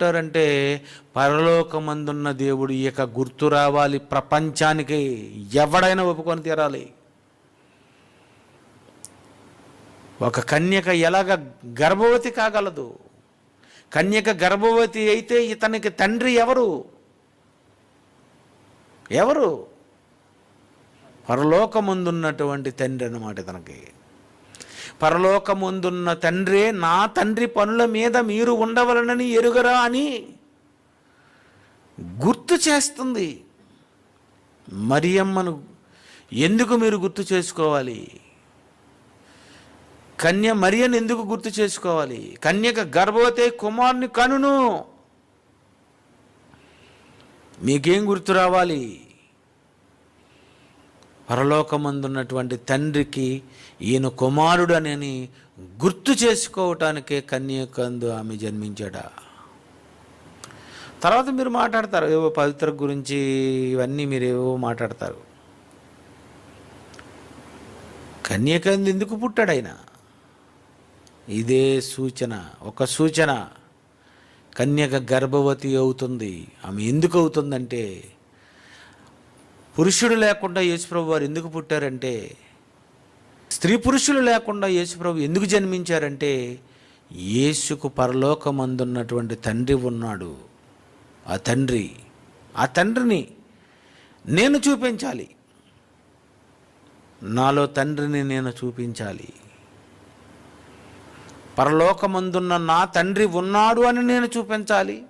పుట్టారంటే పరలోకమందున్న దేవుడు ఇక గుర్తు రావాలి. ప్రపంచానికి ఎవడైనా ఒప్పుకొని తీరాలి. ఒక కన్యక ఎలాగ గర్భవతి కాగలదు? కన్యక గర్భవతి అయితే ఇతనికి తండ్రి ఎవరు? ఎవరు? పరలోకముందున్నటువంటి తండ్రి అన్నమాట ఇతనికి. పరలోకముందున్న తండ్రే నా తండ్రి పనుల మీద మీరు ఉండవలనని ఎరుగరా అని గుర్తు చేస్తుంది. మరియమ్మను ఎందుకు మీరు గుర్తు చేసుకోవాలి? కన్య మరియను ఎందుకు గుర్తు చేసుకోవాలి? కన్యక గర్భవతే కుమారుని కనును. మీకేం గుర్తు రావాలి? పరలోకమందున్నటువంటి తండ్రికి ఈయన కుమారుడనని గుర్తు చేసుకోవటానికే కన్యకందు ఆమె జన్మించాడా. తర్వాత మీరు మాట్లాడతారు ఏవో పవిత్ర గురించి ఇవన్నీ మీరు ఏవో మాట్లాడతారు. కన్యకందు ఎందుకు పుట్టాడైనా ఇదే సూచన ఒక సూచన. కన్యక గర్భవతి అవుతుంది. ఆమె ఎందుకు అవుతుందంటే పురుషుడు లేకుండా యేసుప్రభు వారు ఎందుకు పుట్టారంటే స్త్రీ పురుషులు లేకుండా యేసుప్రభు ఎందుకు జన్మించారంటే యేసుకు పరలోకమందున్నటువంటి తండ్రి ఉన్నాడు. ఆ తండ్రి ఆ తండ్రిని నేను చూపించాలి. నాలో తండ్రిని నేను చూపించాలి. పరలోకమందున్న నా తండ్రి ఉన్నాడు అని నేను చూపించాలి.